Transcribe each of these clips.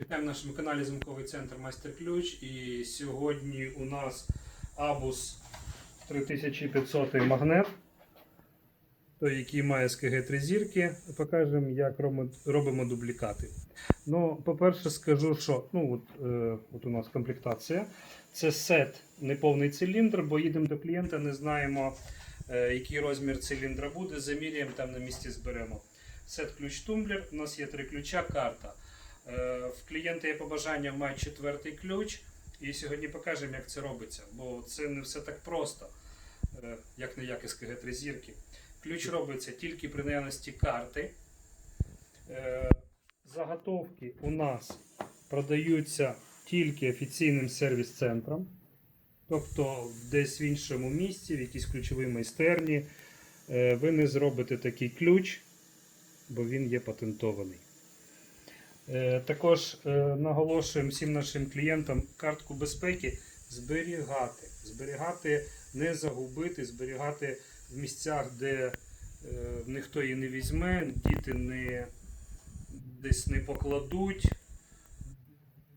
Вітаємо на нашому каналі Замковий центр Майстер Ключ. І сьогодні у нас Абус 3500 магнет, той, який має СКГ 3 зірки. Покажемо, як робимо- робимо дублікати. Ну, по-перше, скажу, що ну, от, е, от у нас комплектація. Це сет неповний циліндр, бо їдемо до клієнта, не знаємо, е, який розмір циліндра буде. Заміряємо там на місці зберемо. Сет ключ тумблер. У нас є три ключа, карта. Е, В клієнта є побажання мати четвертий ключ. І сьогодні покажемо, як це робиться. Бо це не все так просто, е, як не як СКГ 3 зірки. Ключ робиться тільки при наявності карти. Е, Заготовки у нас продаються тільки офіційним сервіс-центром. Тобто десь в іншому місці, в якійсь ключовій майстерні, ви не зробите такий ключ, бо він є патентований. Е, Також е, наголошуємо всім нашим клієнтам картку безпеки зберігати. Зберігати, не загубити, зберігати в місцях, де е, ніхто її не візьме, діти не, десь не покладуть,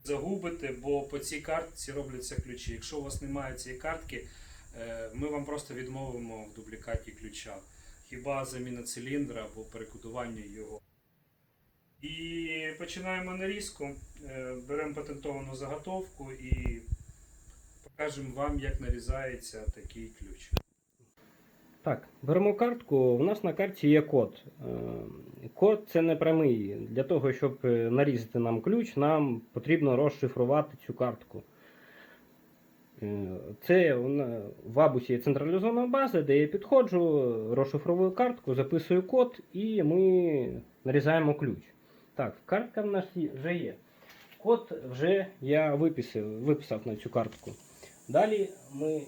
загубите, бо по цій картці робляться ключі. Якщо у вас немає цієї картки, ми вам просто відмовимо в дублікаті ключа. Хіба заміна циліндра або перекодування його. І починаємо нарізку. Е, Беремо патентовану заготовку і покажемо вам, як нарізається такий ключ. Так, беремо картку. У нас на карті є код. Е, Код це не прямий. Для того, щоб е, нарізати нам ключ, нам потрібно розшифрувати цю картку. Це в Абусі є централізована база, де я підходжу, розшифровую картку, записую код і ми нарізаємо ключ. Так, картка в нас вже є. Код вже я виписав, виписав на цю картку. Далі ми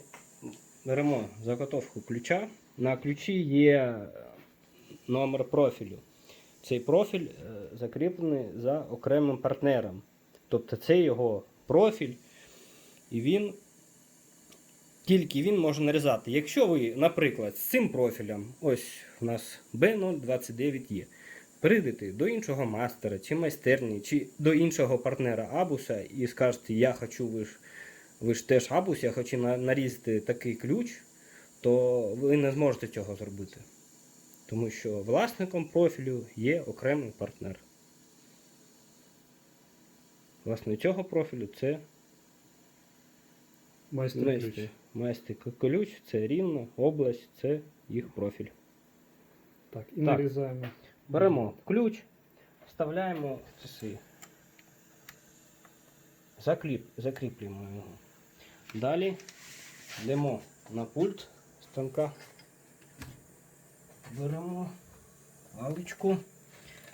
беремо заготовку ключа. На ключі є номер профілю. Цей профіль е, закріплений за окремим партнером. Тобто це його профіль, і він тільки він може нарізати. Якщо ви, наприклад, з цим профілем, ось у нас B029 є, прийдете до іншого мастера чи майстерні, чи до іншого партнера Абуса і скажете, я хочу ви ж, ви ж теж Абус, я хочу нарізати такий ключ, то ви не зможете цього зробити. Тому що власником профілю є окремий партнер. Власне, цього профілю це Майстер ключ. Майстер ключ, це рівно, область, це їх профіль. Так, і Так. нарізаємо. Беремо ключ, вставляємо в часи. Закліп, закріплюємо його. Далі йдемо на пульт станка. Беремо паличку,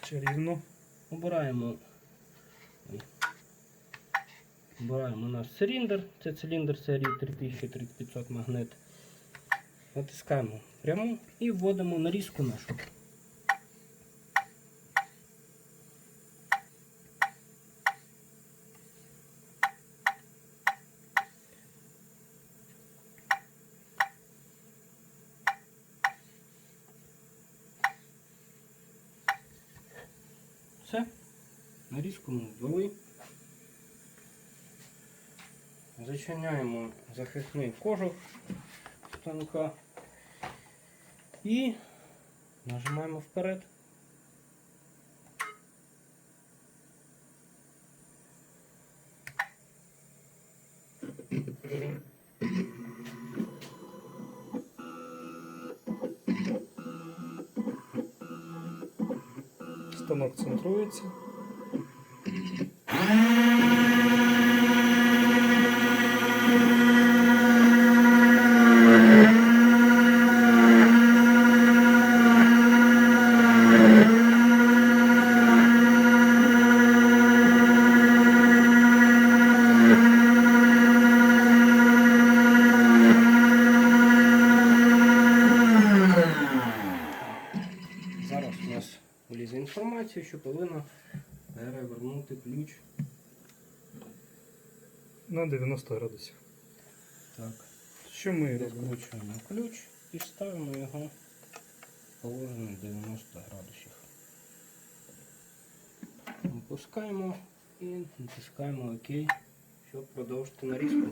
Чарівно. обираємо. Обираємо наш циліндр. Це циліндр серії 3000-3500 магнет. Натискаємо прямо і вводимо нарізку нашу. Все. Нарізку ми ввели. Зачиняємо захисний кожух станка і нажимаємо вперед. Станок центрується. Зараз у нас влізе інформація, що повинна перевернути ключ. На 90 градусів. Так. Що ми робимо? Відкручуємо ключ і ставимо його в положення 90 градусів. Опускаємо І натискаємо ОК, щоб продовжити нарізку.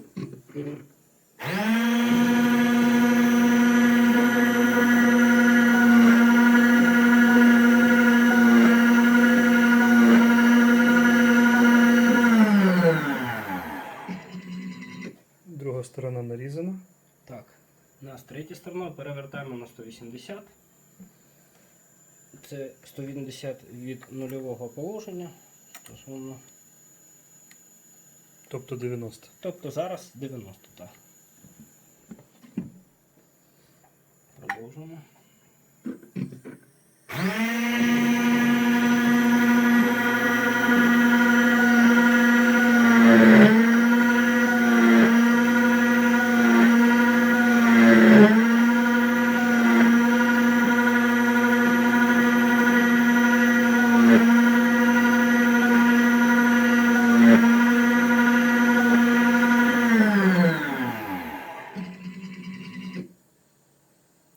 Третя сторона перевертаємо на 180. Це 180 від нульового положення стосовно. Тобто 90. Тобто зараз 90, так. Продовжуємо.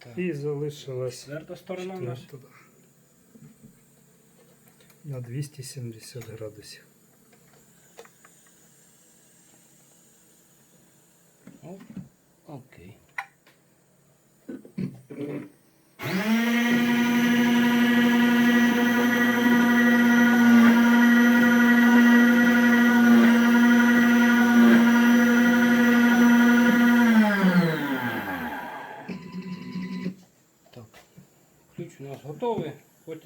Так. І залишилась Четверта сторона наша. четверта. На 270 градусів. Оп. Окей.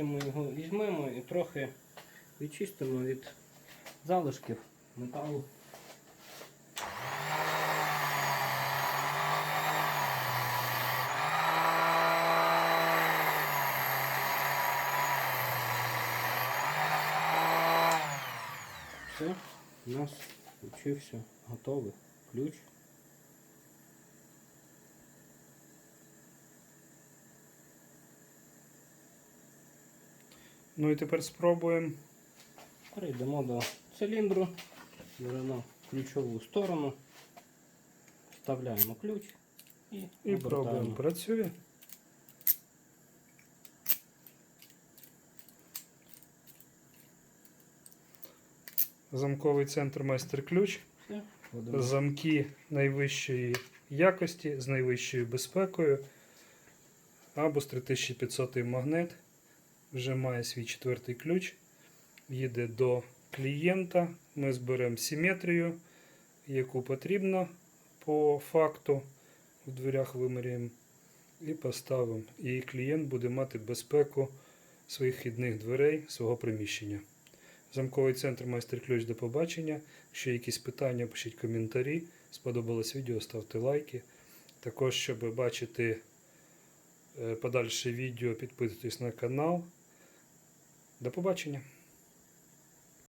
Ми його візьмемо і трохи відчистимо від залишків металу. Все, у нас включився готовий ключ. Ну і тепер спробуємо. Перейдемо до циліндру, беремо ключову сторону, вставляємо ключ і, І пробуємо. Працює. Замковий центр майстер-ключ. Все. Замки найвищої якості з найвищою безпекою. Абус 3500 магнет. Вже має свій четвертий ключ. Їде до клієнта. Ми зберемо симетрію, яку потрібно по факту. В дверях виміряємо і поставимо. І клієнт буде мати безпеку своїх хідних дверей, свого приміщення. Замковий центр майстер-ключ до побачення. Якщо якісь питання, пишіть коментарі. Сподобалось відео, ставте лайки. Також, щоб бачити е, подальше відео, підписуйтесь на канал. До побачення!